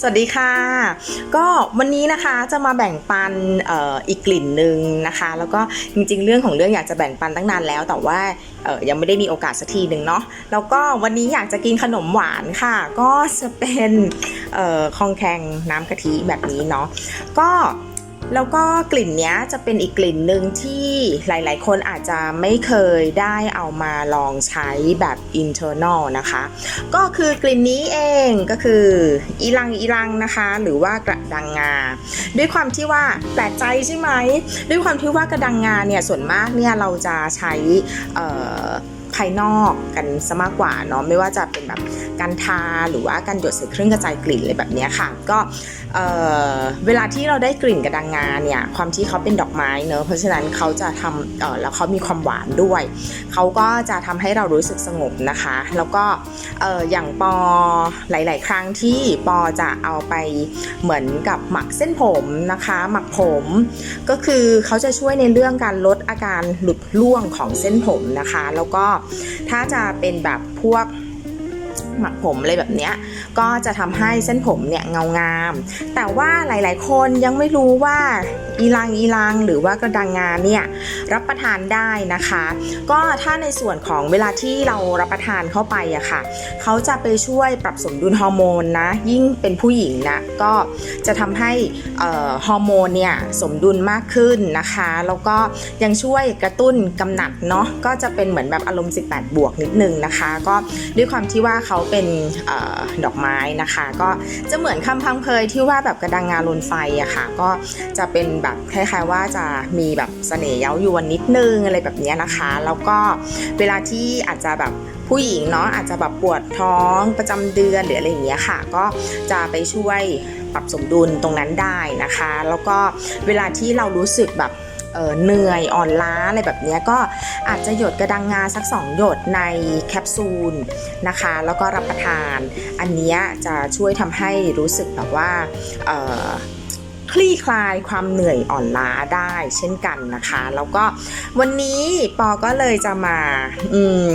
สวัสดีค่ะ ก็วันนี้นะคะจะมาแบ่งปันอออีกกลิ่นหนึ่งนะคะ แล้วก็จริงๆ เรื่องของเรื่องอยากจะแบ่งปันตั้งนานแล้วแต่ว่ายังไม่ได้มีโอกาสสักทีหนึ่งเนาะแล้วก็วันนี้อยากจะกินขนมหวานค่ะ ก็จะเป็นออคองแคงน้ำกะทิแบบนี้เนาะก็ แล้วก็กลิ่นนี้จะเป็นอีกกลิ่นหนึ่งที่หลายๆ คนอาจจะไม่เคยได้เอามาลองใช้แบบ internal นะคะ ก็คือกลิ่นนี้เองก็คืออีลังอีลังนะคะ หรือว่ากระดังงา ด้วยความที่ว่าแปลกใจใช่ไหม ด้วยความที่ว่ากระดังงาเนี่ยส่วนมากเนี่ยเราจะใช้ ภายนอกกันซะมากกว่าเนาะไม่ว่าจะเป็นแบบการทาหรือว่าการหยดใส่เครื่องกระจายกลิ่นอะไรแบบนี้ค่ะ ก็เเวลาที่เราได้กลิ่นกระดังงาเนี่ยความที่เขาเป็นดอกไม้เนอะเพราะฉะนั้นเขาจะทำแล้วเขามีความหวานด้วย เขาก็จะทำให้เรารู้สึกสงบนะคะ แล้วก็ออย่างปอหลาย ๆ ครั้งที่ปอจะเอาไปเหมือนกับหมักเส้นผมนะคะ หมักผม ก็คือเขาจะช่วยในเรื่องการลดอาการหลุดร่วงของเส้นผมนะคะ แล้วก็ถ้าจะเป็นแบบพวก หมักผมอะไรแบบเนี้ยก็จะทำให้เส้นผมเนี่ยเงางาม แต่ว่าหลาย ๆ คนยังไม่รู้ว่าอีลังอีลังหรือว่ากระดังงาเนี่ยรับประทานได้นะคะ ก็ถ้าในส่วนของเวลาที่เรารับประทานเข้าไปอะค่ะเขาจะไปช่วยปรับสมดุลฮอร์โมนนะยิ่งเป็นผู้หญิงนะก็จะทำให้ฮอร์โมนเนี่ยสมดุลมากขึ้นนะคะ แล้วก็ยังช่วยกระตุ้นกำหนัดเนาะก็จะเป็นเหมือนแบบอารมณ์ 18 บวกนิดนึงนะคะ ก็ด้วยความที่ว่าเขาเป็นอดอกไม้นะคะ ก็จะเหมือนคำพังเพยที่ว่าแบบกระดังงาลนไฟอะค่ะ ก็จะเป็นแบบคล้ายๆว่าจะมีแบบเสน่ห์เย้ายวนนิดนึงอะไรแบบนี้นะคะ แล้วก็เวลาที่อาจจะแบบผู้หญิงเนาะอาจจะแบบปวดท้องประจำเดือนหรืออะไรอย่างเงี้ยค่ะ ก็จะไปช่วยปรับสมดุลตรงนั้นได้นะคะ แล้วก็เวลาที่เรารู้สึกแบบ เเหนื่อยอ่อนล้าอะไรแบบนี้ก็อาจจะหยดกระดังงาสัก 2 หยดในแคปซูลนะคะ แล้วก็รับประทาน อันนี้จะช่วยทำให้รู้สึกแบบว่าคลี่คลายความเหนื่อยอ่อนล้าได้เช่นกันนะคะ แล้วก็วันนี้ปอก็เลยจะมาอืม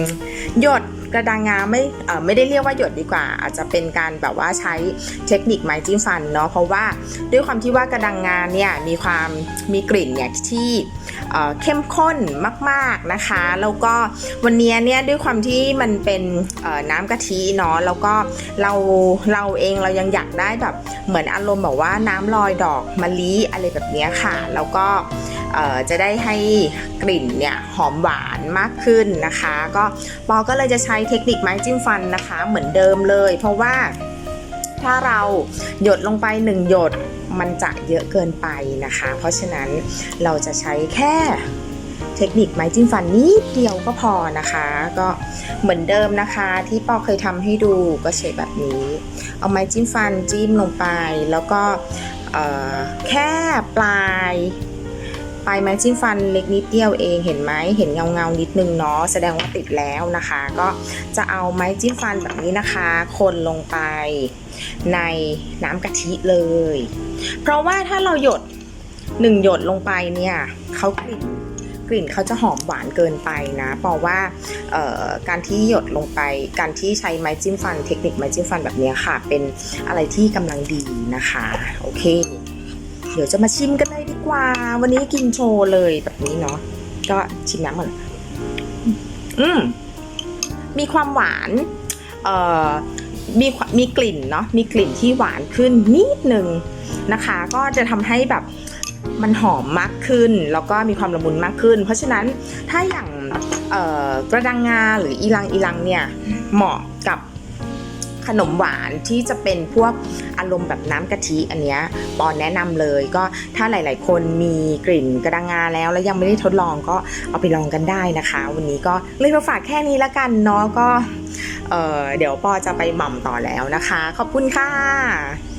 หยด กระดังงาไม่ไม่ได้เรียกว่าหยดดีกว่า อาจจะเป็นการแบบว่าใช้เทคนิคไม้จิ้มฟันเนาะเพราะว่าด้วยความที่ว่ากระดังงาเนี่ยมีความมีกลิ่นเนี่ยที่เข้มข้นมากๆนะคะ แล้วก็วันนี้เนี่ยด้วยความที่มันเป็นน้ำกะทิเนาะแล้วก็เราเราเองเรายังอยากได้แบบเหมือนอารมณ์แบบว่าน้ำลอยดอกมะลิอะไรแบบเนี้ยค่ะ แล้วก็จะได้ให้กลิ่นเนี่ยหอมหวานมากขึ้นนะคะ ก็ปอก็เลยจะใช้เทคนิคไม้จิ้มฟันนะคะ เหมือนเดิมเลย เพราะว่าถ้าเราหยดลงไปหนึ่งหยดมันจะเยอะเกินไปนะคะ เพราะฉะนั้นเราจะใช้แค่เทคนิคไม้จิ้มฟันนิดเดียวก็พอนะคะ ก็เหมือนเดิมนะคะ ที่ปอเคยทำให้ดูก็ใช้แบบนี้ เอาไม้จิ้มฟันจิ้มลงไป แล้วก็แค่ปลาย ปลายไม้จิ้มฟันเล็กนิดเดียวเองเห็นไหมเห็นเงาเงานิดนึงเนาะแสดงว่าติดแล้วนะคะ ก็จะเอาไม้จิ้มฟันแบบนี้นะคะ คนลงไปในน้ำกะทิเลย เพราะว่าถ้าเราหยดหนึ่งหยดลงไปเนี่ยเขากลิ่นกลิ่นเขาจะหอมหวานเกินไปนะเพราะว่าการที่หยดลงไป การที่ใช้ไม้จิ้มฟัน เทคนิคไม้จิ้มฟันแบบนี้ค่ะ เป็นอะไรที่กำลังดีนะคะ โอเค เดี๋ยวจะมาชิมกัน กว่า วันนี้กินโชว์เลยแบบนี้เนาะก็ชิมน้ำก่อนอืมมีความหวาน เอ่อมีมีกลิ่นเนาะมีกลิ่นที่หวานขึ้นนิดนึงนะคะ ก็จะทำให้แบบมันหอมมากขึ้น แล้วก็มีความละมุนมากขึ้น เพราะฉะนั้นถ้าอย่างกระดังงาหรืออีลังอีลังเนี่ยเหมาะกับ ขนมหวานที่จะเป็นพวกอารมณ์แบบน้ำกะทิอันเนี้ยปอนแนะนำเลยก็ถ้าหลาย ๆ คนมีกลิ่นกระดังงาแล้ว แล้วยังไม่ได้ทดลองก็เอาไปลองกันได้นะคะ วันนี้ก็เลยมาฝากแค่นี้ละกันเนาะก็เเดี๋ยวปอจะไปหม่ำต่อแล้วนะคะ ขอบคุณค่ะ